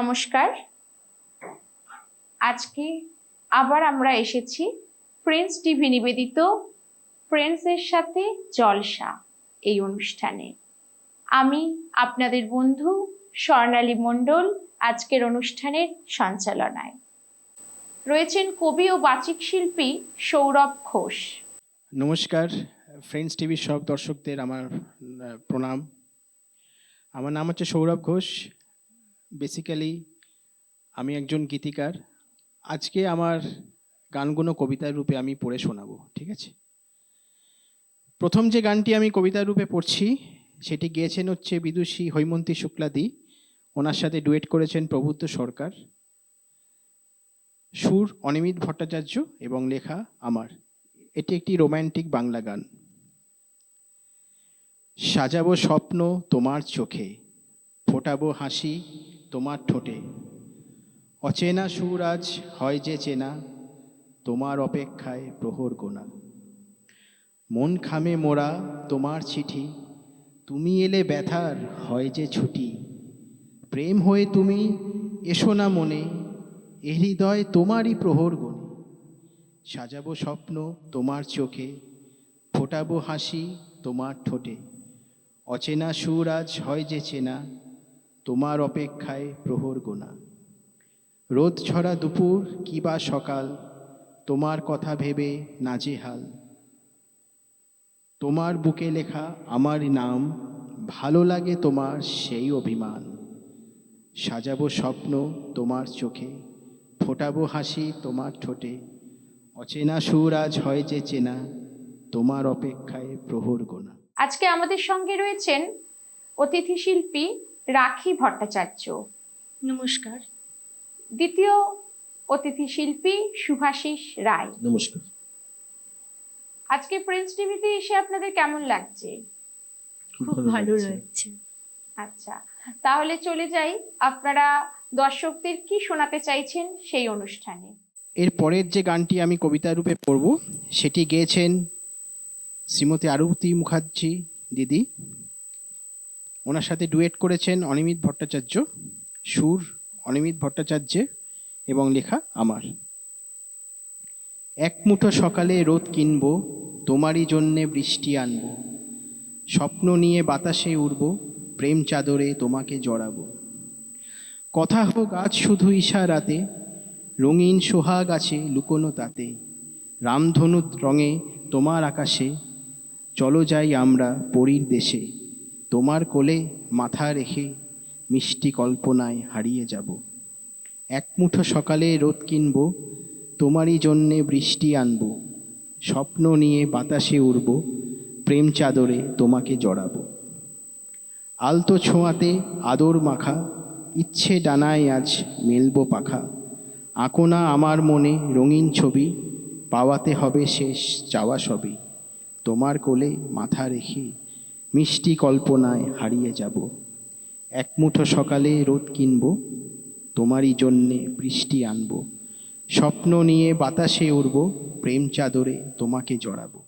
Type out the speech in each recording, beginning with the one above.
নমস্কার। আজকে আবার আমরা এসেছি ফ্রেন্ডস টিভি নিবেদিত ফ্রেন্ডসের সাথে জলসা এই অনুষ্ঠানে। আমি আপনাদের বন্ধু স্বর্ণালী মণ্ডল, আজকের অনুষ্ঠানের সঞ্চালনায়। রয়েছেন কবি ও বাচিক শিল্পী সৌরভ ঘোষ। নমস্কার ফ্রেন্ডস টিভির সব দর্শকদের আমার প্রণাম। আমার নাম হচ্ছে সৌরভ ঘোষ। বেসিক্যালি আমি একজন গীতিকার। আজকে আমার গানগুলো কবিতার রূপে আমি পড়ে শোনাবো, ঠিক আছে? প্রথম যে গানটি আমি কবিতার রূপে পড়ছি, সেটি গেয়েছেন হচ্ছে বিদুষী হৈমন্তী শুক্লাদি ওনার সাথে ডুয়েট করেছেন প্রবুদ্ধ সরকার। সুর অনিমিত ভট্টাচার্য এবং লেখা আমার। এটি একটি রোম্যান্টিক বাংলা গান। সাজাবো স্বপ্ন তোমার চোখে, ফোটাবো হাসি তোমার ঠোঁটে। অচেনা সুর আজ হয় যে চেনা, তোমার অপেক্ষায় প্রহর গোনা। মন খামে মোরা তোমার চিঠি, তুমি এলে ব্যথার হয় যে ছুটি। প্রেম হয়ে তুমি এসো না মনে, এ হৃদয় তোমারই প্রহর গণে সাজাবো স্বপ্ন তোমার চোখে, ফোটাবো হাসি তোমার ঠোঁটে। অচেনা সুর আজ হয় যে চেনা তোমার অপেক্ষায় প্রহর গোনা। রোদ ছড়া দুপুর কিবা সকাল, তোমার কথা ভেবে নাজেহাল। তোমার বুকে লেখা আমার নাম, ভালো লাগে তোমার সেই অভিমান। সাজাবো স্বপ্ন তোমার চোখে, ফোটাবো হাসি তোমার ঠোঁটে। অচেনা সুর আজ হয় যে চেনা, তোমার অপেক্ষায় প্রহর গোনা। আজকে আমাদের সঙ্গে রয়েছেন অতিথি শিল্পী রাখি ভট্টাচার্য। নমস্কার। দ্বিতীয় অতিথি শিল্পী সুভাষিস রায়। নমস্কার। আজকে ফ্রেন্ডস টিভিতে এসে আপনাদের কেমন লাগছে? খুব ভালো লাগছে। আচ্ছা তাহলে চলে যাই। আপনারা দর্শকদের কি শোনাতে চাইছেন সেই অনুষ্ঠানে? এর পরের যে গানটি আমি কবিতা রূপে পড়ব সেটি গেয়েছেন শ্রীমতী আরতি মুখার্জি দিদি। ওনার সাথে ডুয়েট করেছেন অনিমিত ভট্টাচার্য, সুর অনিমিত ভট্টাচার্যের এবং লেখা আমার। এক মুঠো সকালে রোদ কিনব, তোমারই জন্যে বৃষ্টি আনব। স্বপ্ন নিয়ে বাতাসে উড়ব, প্রেম চাদরে তোমাকে জড়াবো। কথা হোক আজ শুধু ইশারাতে, রঙিন সোহাগ আছে লুকোনো তাতে। রামধনুর রঙে তোমার আকাশে, চলো যাই আমরা পরীর দেশে। তোমার কোলে মাথা রেখে মিষ্টি কল্পনায় হারিয়ে যাব। এক মুঠো সকালে রোদ কিনব, তোমারই জন্যে বৃষ্টি আনব। স্বপ্ন নিয়ে বাতাসে উড়ব, প্রেম চাদরে তোমাকে জড়াবো। আলতো ছোঁয়াতে আদর মাখা, ইচ্ছে ডানায় আজ মেলব পাখা। আকোনা আমার মনে রঙিন ছবি, পাওয়াতে হবে শেষ চাওয়া সবই। তোমার কোলে মাথা রেখে মিষ্টি কল্পনায় হারিয়ে যাব। এক মুঠো সকালে রোদ কিনব, তোমারই জন্যে বৃষ্টি আনব। স্বপ্ন নিয়ে বাতাসে উড়ব, প্রেম চাদরে তোমাকে জড়াবো।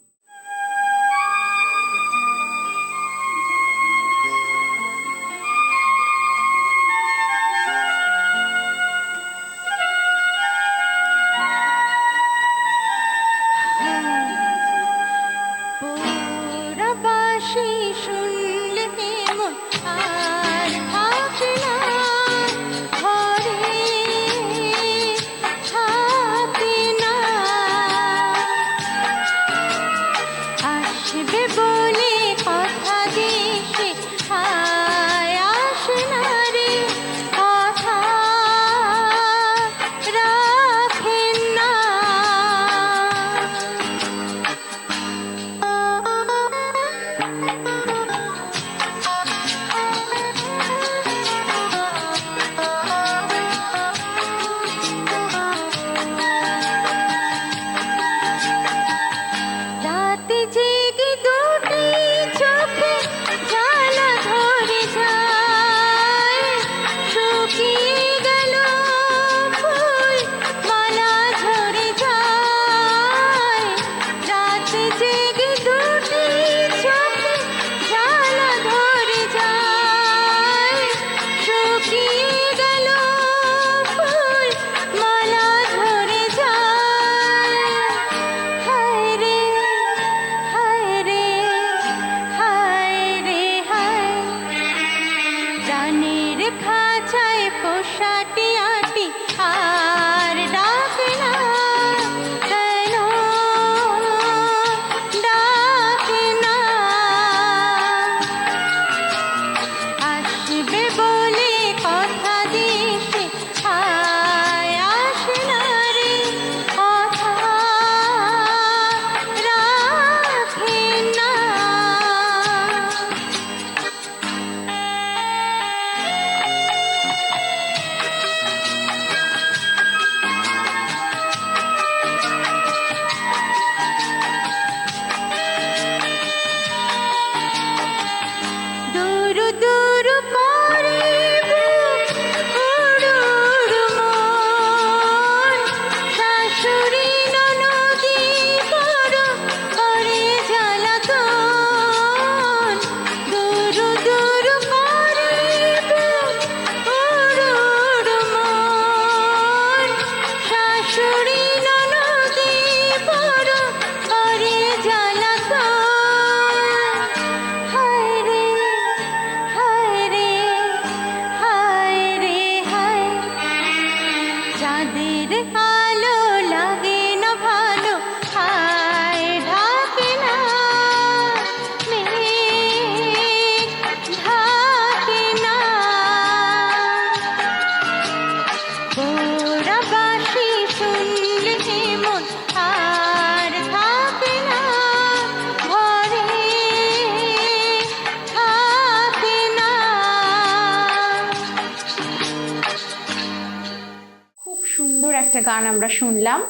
গান আমরা শুনলাম।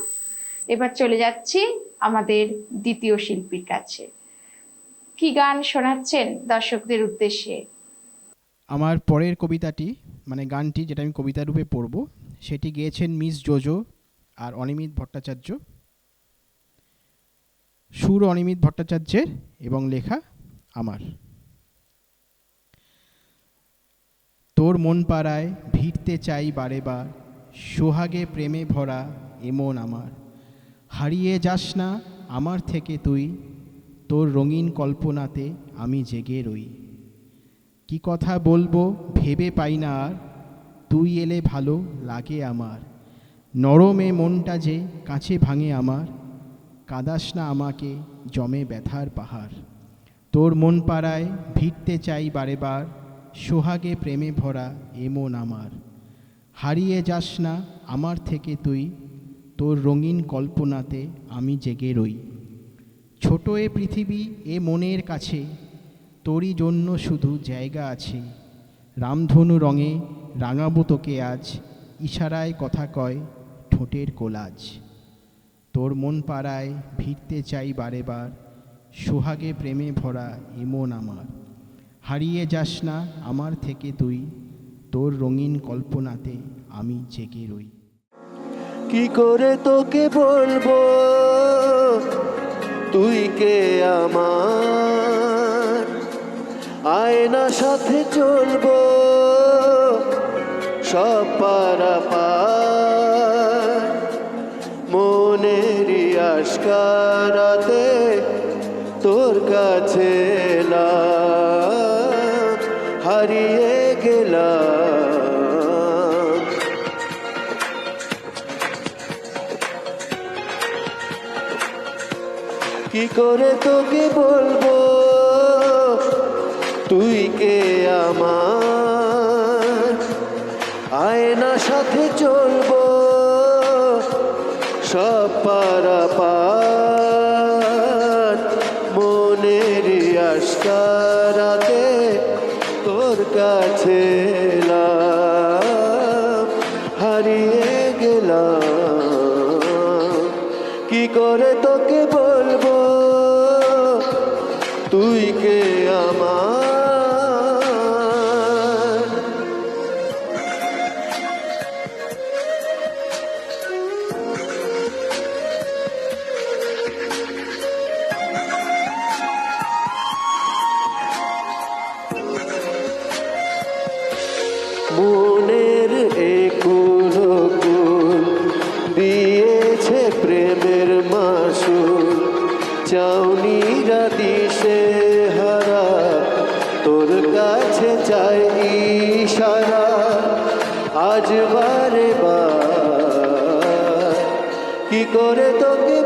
এবার চলে যাচ্ছি আমাদের দ্বিতীয় শিল্পীর কাছে। কি গান শোনাচ্ছেন দর্শকদের উদ্দেশ্যে? আমার পরের কবিতাটি মানে গানটি যেটা আমি কবিতা রূপে পড়ব, সেটি গেয়েছেন মিস জোজো আর অনিমিত ভট্টাচার্য। সুর অনিমিত ভট্টাচার্যের এবং লেখা আমার। তোর মন পাড়ায় ভিড়তে চাই বারে বার সোহাগে প্রেমে ভরা এমন আমার। হারিয়ে যাস না আমার থেকে তুই, তোর রঙিন কল্পনাতে আমি জেগে রই। কি কথা বলব ভেবে পাই না আর তুই এলে ভালো লাগে আমার। নরমে মনটা যে কাছে ভাঙে আমার, কাদাস না আমাকে জমে ব্যথার পাহাড়। তোর মন পাড়ায় ভিড়তে চাই বারে বার সোহাগে প্রেমে ভরা এমন আমার। হারিয়ে যাস না আমার থেকে তুই, তোর রঙিন কল্পনাতে আমি জেগে রই। ছোট এ পৃথিবী এ মনের কাছে, তোরই জন্য শুধু জায়গা আছে। রামধনু রঙে রাঙাবো তোকে আজ, ইশারায় কথা কয় ঠোঁটের কোলাজ। তোর মন পাড়ায় ভিড়তে চাই বারে বার, সোহাগে প্রেমে ভরা এমন আমার। হারিয়ে যাস না আমার থেকে তুই তোর রঙিন কল্পনাতে আমি জেগে রই। কি করে তোকে বলব? তুই কে আমার? আয়না সাথে চলবো। সব পারা পার মনেরই আশকারাতে তোর কাছে হারিয়ে গেলাম। কি করে তোকে বলব? তুই কে আমার? আয়না সাথে চলবো। সব পারা পার। মনের আশকারাতে তোর কাছে করে তোকে বলব? তুই কে আমার চাই ইশারা আজ বারে বার। কি করে তোকে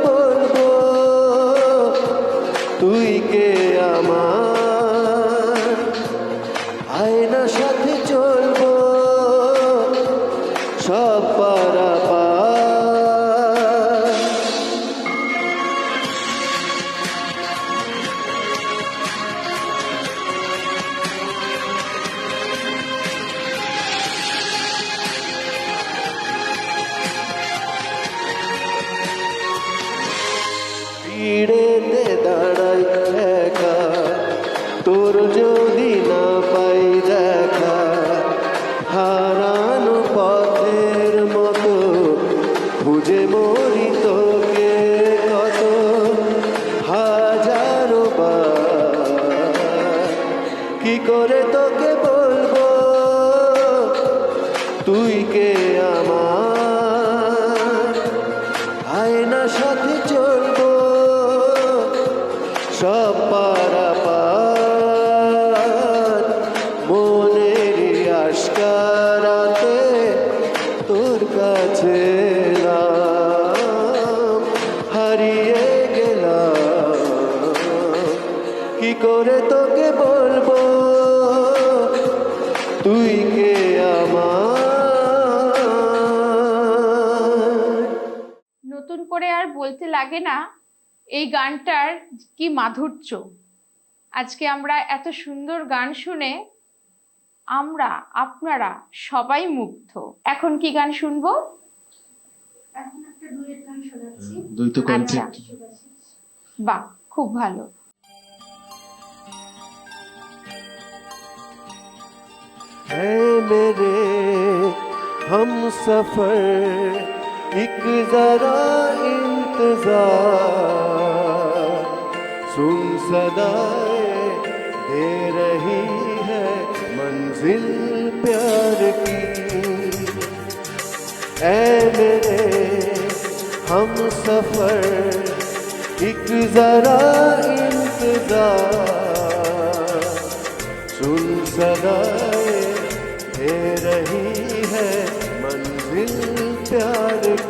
এই গানটার কি মাধুর্য আজকে আমরা এত সুন্দর গান শুনে আমরা আপনারা সবাই মুগ্ধ এখন কি গান শুনবো দ্বৈত কণ্ঠে আচ্ছা। বাহ খুব ভালো है मेरे हम सफर एक जरा इंतज़ार सुन सदाए, दे रही है मंजिल प्यार की। ऐ मेरे, हम सफ़र, एक जरा इंतज़ार। सुन सदाए, दे रही है मंजिल प्यार की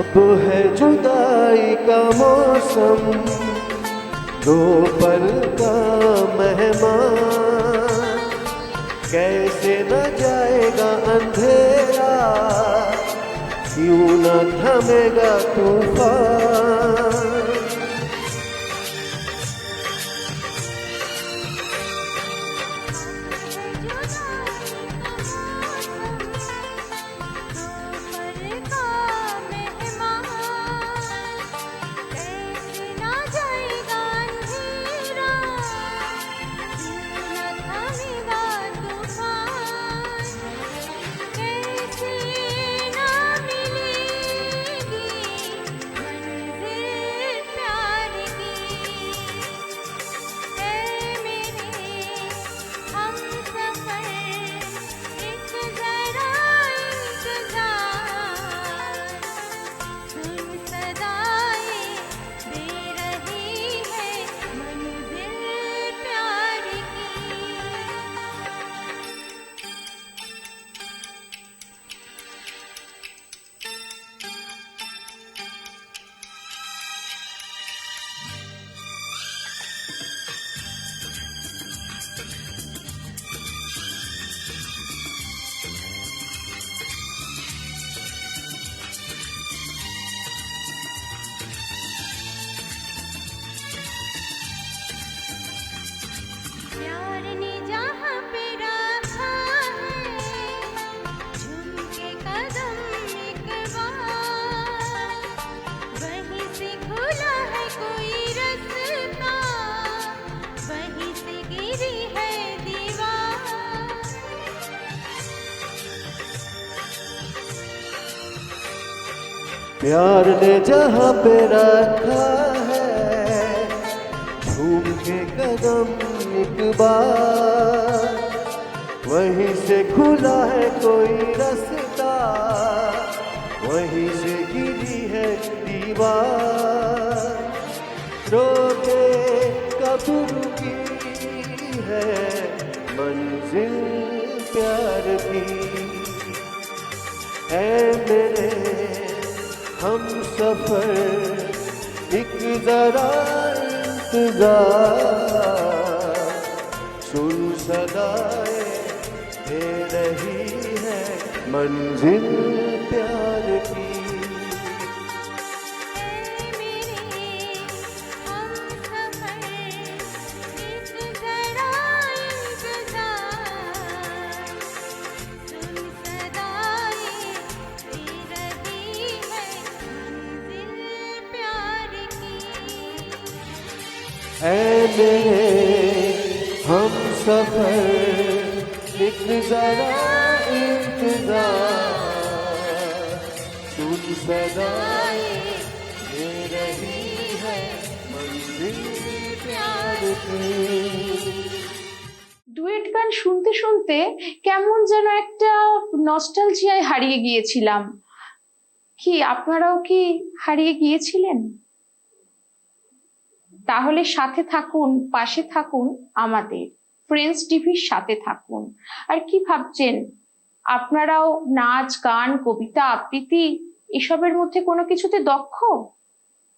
अब है जुदाई का मौसम दो पल का मेहमान। कैसे न जाएगा अंधेरा, क्यों न थमेगा तूफ़ान? प्यार ने जहाँ पे रखा है, झूम के कदम एक बार, वहीं से खुला है कोई रास्ता। सफ़र एक जरा सुन सदाए रही है मंजिल। मेरे हम सफर एक जरा इंतजार सुन सदाए दे रही है मंजिल प्यार की ডুয়েট গান শুনতে শুনতে কেমন যেন একটা নস্টালজিয়ায় হারিয়ে গিয়েছিলাম কি আপনারাও কি হারিয়ে গিয়েছিলেন তাহলে সাথে থাকুন, পাশে থাকুন আমাদের। ফ্রেন্ডস টিভির সাথে থাকুন। আর কি ভাবছেন? আপনারাও নাচ, গান, কবিতা, আবৃত্তি, এসবের মধ্যে কোনো কিছুতে দক্ষ?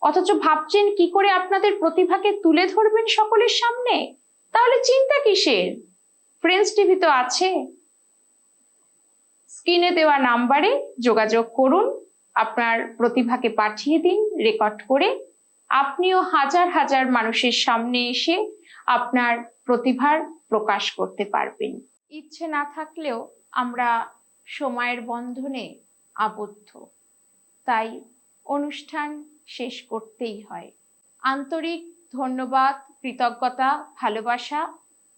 অথচ ভাবছেন কি করে আপনাদের প্রতিভাকে তুলে ধরবেন সকলের সামনে? তাহলে চিন্তা কিসের? ফ্রেন্ডস টিভি তো আছে। স্ক্রিনে দেওয়া নাম্বারে যোগাযোগ করুন। আপনার প্রতিভাকে পাঠিয়ে দিন, রেকর্ড করে আপনিও হাজার হাজার মানুষের সামনে এসে আপনার প্রতিভার প্রকাশ করতে পারবেন। ইচ্ছে না থাকলেও আমরা সময়ের বন্ধনে আবদ্ধ। তাই অনুষ্ঠান শেষ করতেই হয়। আন্তরিক ধন্যবাদ, কৃতজ্ঞতা, ভালোবাসা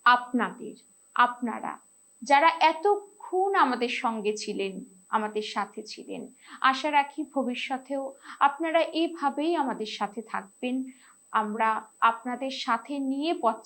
আপনাদের, আপনারা, যারা এতক্ষণ আমাদের সঙ্গে ছিলেন। আমাদের সাথে ছিলেন। আশা রাখি ভবিষ্যতেও আপনারা এভাবেই আমাদের সাথে থাকবেন। আমরা আপনাদের সাথে নিয়ে পথ